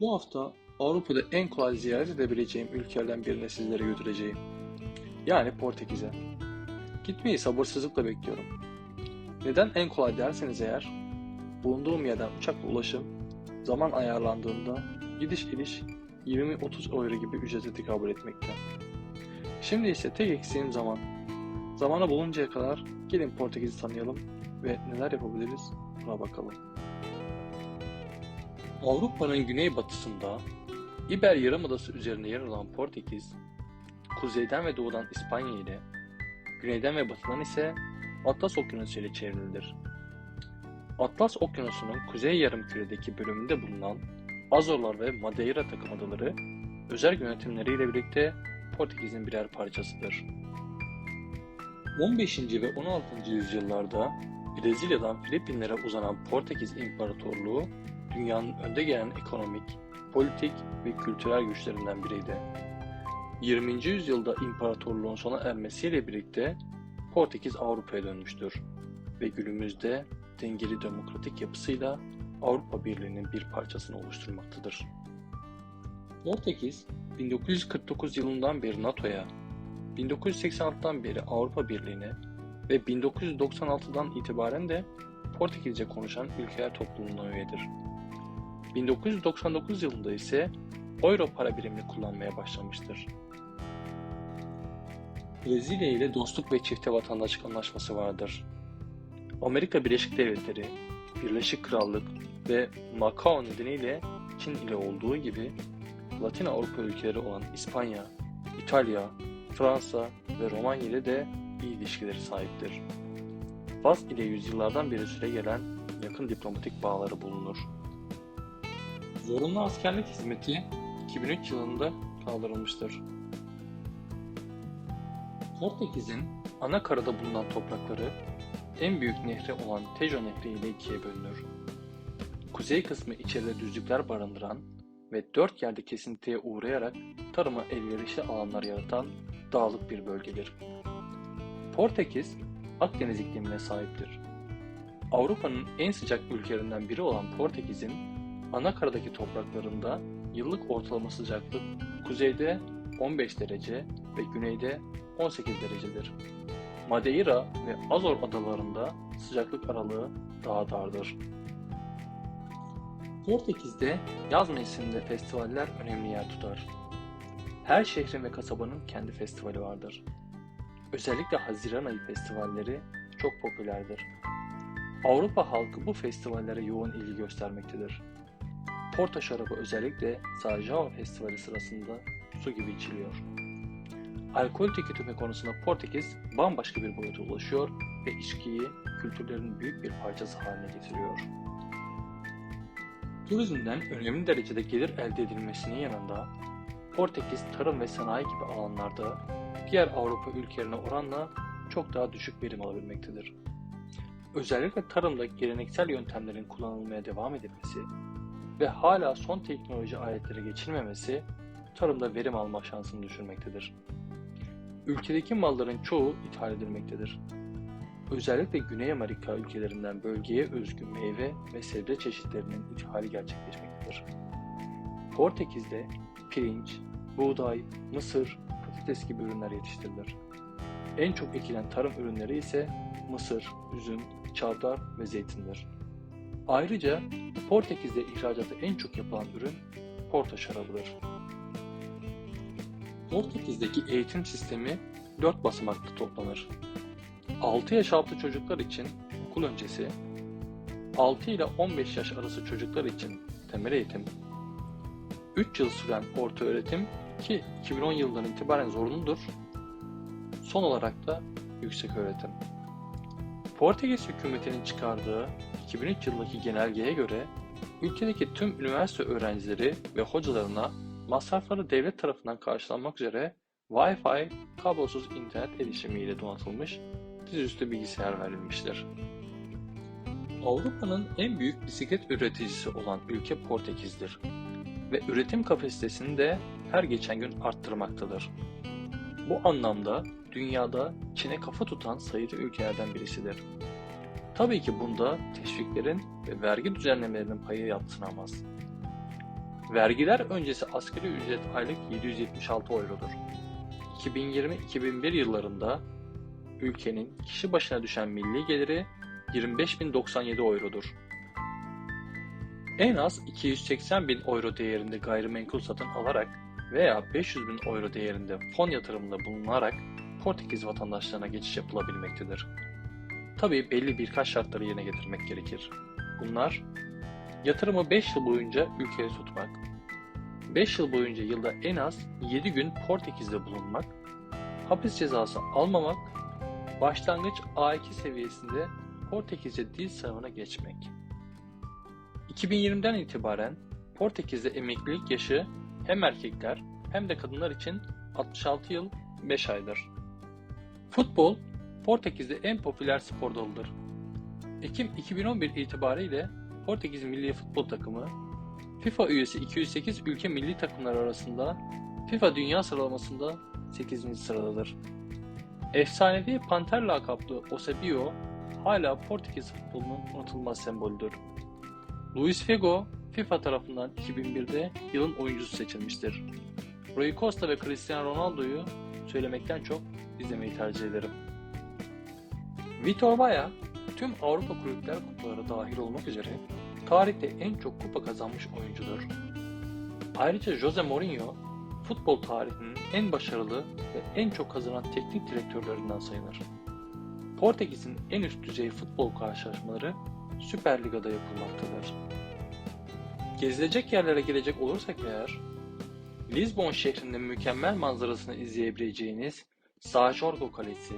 Bu hafta Avrupa'da en kolay ziyaret edebileceğim ülkelerden birine sizlere götüreceğim. Yani Portekiz'e. Gitmeyi sabırsızlıkla bekliyorum. Neden en kolay derseniz eğer, bulunduğum yerden uçakla ulaşım, zaman ayarlandığında gidiş geliş 20-30 euro gibi ücrete tekabül etmekte. Şimdi ise tek eksiğim zaman. Zamanı buluncaya kadar gelin Portekiz'i tanıyalım ve neler yapabiliriz buna bakalım. Avrupa'nın güneybatısında İber Yarımadası üzerinde yer alan Portekiz, kuzeyden ve doğudan İspanya ile, güneyden ve batıdan ise Atlas Okyanusu ile çevrilidir. Atlas Okyanusu'nun kuzey yarımküredeki bölümünde bulunan Azorlar ve Madeira takım adaları özel yönetimleriyle birlikte Portekiz'in birer parçasıdır. 15. ve 16. yüzyıllarda Brezilya'dan Filipinlere uzanan Portekiz İmparatorluğu dünyanın önde gelen ekonomik, politik ve kültürel güçlerinden biriydi. 20. yüzyılda imparatorluğun sona ermesiyle birlikte Portekiz Avrupa'ya dönmüştür ve günümüzde dengeli demokratik yapısıyla Avrupa Birliği'nin bir parçasını oluşturmaktadır. Portekiz, 1949 yılından beri NATO'ya, 1986'dan beri Avrupa Birliği'ne ve 1996'dan itibaren de Portekizce konuşan ülkeler topluluğuna üyedir. 1999 yılında ise Euro para birimini kullanmaya başlamıştır. Brezilya ile dostluk ve çifte vatandaşlık anlaşması vardır. Amerika Birleşik Devletleri, Birleşik Krallık ve Macao nedeniyle Çin ile olduğu gibi Latin Avrupa ülkeleri olan İspanya, İtalya, Fransa ve Romanya ile de iyi ilişkileri sahiptir. Fas ile yüzyıllardan beri süre gelen yakın diplomatik bağları bulunur. Zorunlu askerlik hizmeti 2003 yılında kaldırılmıştır. Portekiz'in ana karada bulunan toprakları en büyük nehri olan Tejo Nehri ile ikiye bölünür. Kuzey kısmı içeride düzlükler barındıran ve dört yerde kesintiye uğrayarak tarıma elverişli alanlar yaratan dağlık bir bölgedir. Portekiz, Akdeniz iklimine sahiptir. Avrupa'nın en sıcak ülkelerinden biri olan Portekiz'in ana karadaki topraklarında yıllık ortalama sıcaklık kuzeyde 15 derece ve güneyde 18 derecedir. Madeira ve Azor adalarında sıcaklık aralığı daha dardır. Portekiz'de yaz mevsiminde festivaller önemli yer tutar. Her şehrin ve kasabanın kendi festivali vardır. Özellikle Haziran ayı festivalleri çok popülerdir. Avrupa halkı bu festivallere yoğun ilgi göstermektedir. Porto şarabı özellikle Sajao Festivali sırasında su gibi içiliyor. Alkol tüketimi konusunda Portekiz bambaşka bir boyuta ulaşıyor ve içkiyi kültürlerinin büyük bir parçası haline getiriyor. Turizmden önemli derecede gelir elde edilmesinin yanında Portekiz tarım ve sanayi gibi alanlarda diğer Avrupa ülkelerine oranla çok daha düşük verim alabilmektedir. Özellikle tarımda geleneksel yöntemlerin kullanılmaya devam edilmesi ve hala son teknoloji aletlere geçilmemesi tarımda verim alma şansını düşürmektedir. Ülkedeki malların çoğu ithal edilmektedir. Özellikle Güney Amerika ülkelerinden bölgeye özgü meyve ve sebze çeşitlerinin ithali gerçekleşmektedir. Portekiz'de pirinç, buğday, mısır, patates gibi ürünler yetiştirilir. En çok ekilen tarım ürünleri ise mısır, üzüm, çavdar ve zeytindir. Ayrıca Portekiz'de ihracatı en çok yapılan ürün Porto şarabıdır. Portekiz'deki eğitim sistemi 4 basamaklı toplanır. 6 yaş altı çocuklar için okul öncesi, 6 ile 15 yaş arası çocuklar için temel eğitim, 3 yıl süren orta öğretim ki 2010 yılından itibaren zorunludur, son olarak da yüksek öğretim. Portekiz hükümetinin çıkardığı 2003 yılındaki genelgeye göre ülkedeki tüm üniversite öğrencileri ve hocalarına masrafları devlet tarafından karşılanmak üzere Wi-Fi, kablosuz internet erişimiyle donatılmış dizüstü bilgisayar verilmiştir. Avrupa'nın en büyük bisiklet üreticisi olan ülke Portekiz'dir ve üretim kapasitesini de her geçen gün arttırmaktadır. Bu anlamda dünyada Çin'e kafa tutan sayılı ülkelerden birisidir. Tabii ki bunda teşviklerin ve vergi düzenlemelerinin payı yatsınamaz. Vergiler öncesi asgari ücret aylık 776 eurodur. 2020-2001 yıllarında ülkenin kişi başına düşen milli geliri 25.097 eurodur. En az 280 bin euro değerinde gayrimenkul satın alarak veya 500 bin euro değerinde fon yatırımında bulunarak Portekiz vatandaşlarına geçiş yapılabilmektedir. Tabii belli birkaç şartları yerine getirmek gerekir. Bunlar yatırımı 5 yıl boyunca ülkede tutmak, 5 yıl boyunca yılda en az 7 gün Portekiz'de bulunmak, hapis cezası almamak, başlangıç A2 seviyesinde Portekizce dil sınavına geçmek. 2020'den itibaren Portekiz'de emeklilik yaşı hem erkekler hem de kadınlar için 66 yıl 5 aydır. Futbol Portekiz'de en popüler spor dalıdır. Ekim 2011 itibariyle Portekiz milli futbol takımı FIFA üyesi 208 ülke milli takımları arasında FIFA dünya sıralamasında 8. sıradadır. Efsanevi Panter lakaplı Eusebio hala Portekiz futbolunun unutulmaz sembolüdür. Luis Figo FIFA tarafından 2001'de yılın oyuncusu seçilmiştir. Rui Costa ve Cristiano Ronaldo'yu söylemekten çok izlemeyi tercih ederim. Vitor Baia tüm Avrupa Kulüpler Kupaları dahil olmak üzere tarihte en çok kupa kazanmış oyuncudur. Ayrıca Jose Mourinho futbol tarihinin en başarılı ve en çok kazanan teknik direktörlerinden sayılır. Portekiz'in en üst düzey futbol karşılaşmaları Süper Liga'da yapılmaktadır. Gezilecek yerlere gelecek olursak eğer, Lisbon şehrinin mükemmel manzarasını izleyebileceğiniz Sajorgo Kalesi,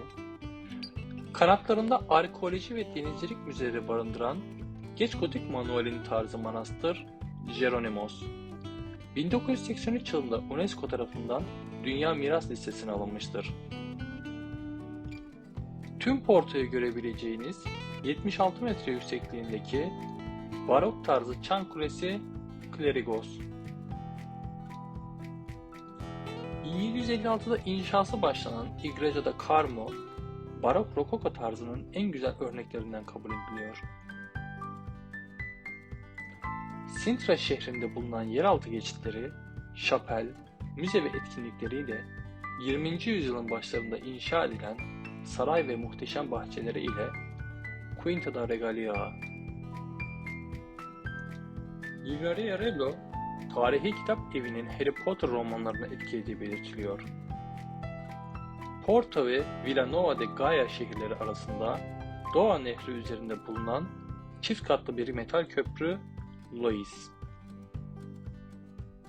kanatlarında arkeoloji ve denizcilik müzeleri barındıran geç gotik manuelin tarzı manastır Jeronimos, 1983 yılında UNESCO tarafından Dünya Miras Listesi'ne alınmıştır. Tüm Porto'yu görebileceğiniz 76 metre yüksekliğindeki barok tarzı çan kulesi Clerigos. 1756'da inşası başlanan Igreja Carmo, barok rokoko tarzının en güzel örneklerinden kabul ediliyor. Sintra şehrinde bulunan yeraltı geçitleri, şapel, müze ve etkinlikleriyle 20. yüzyılın başlarında inşa edilen saray ve muhteşem bahçeleri ile Quinta da Regalia. Livraria Rello, tarihi kitap evinin Harry Potter romanlarına etkilediği belirtiliyor. Porto ve Villanova de Gaia şehirleri arasında Doğa Nehri üzerinde bulunan çift katlı bir metal köprü Lois.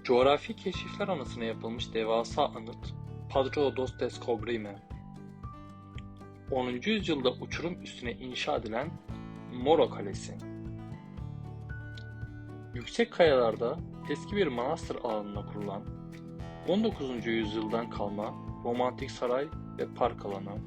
Coğrafi keşifler anısına yapılmış devasa anıt Padre dos Descobrime. 10. yüzyılda uçurum üstüne inşa edilen Moro Kalesi. Yüksek kayalarda eski bir manastır alanına kurulan 19. yüzyıldan kalma romantik saray ve park alanı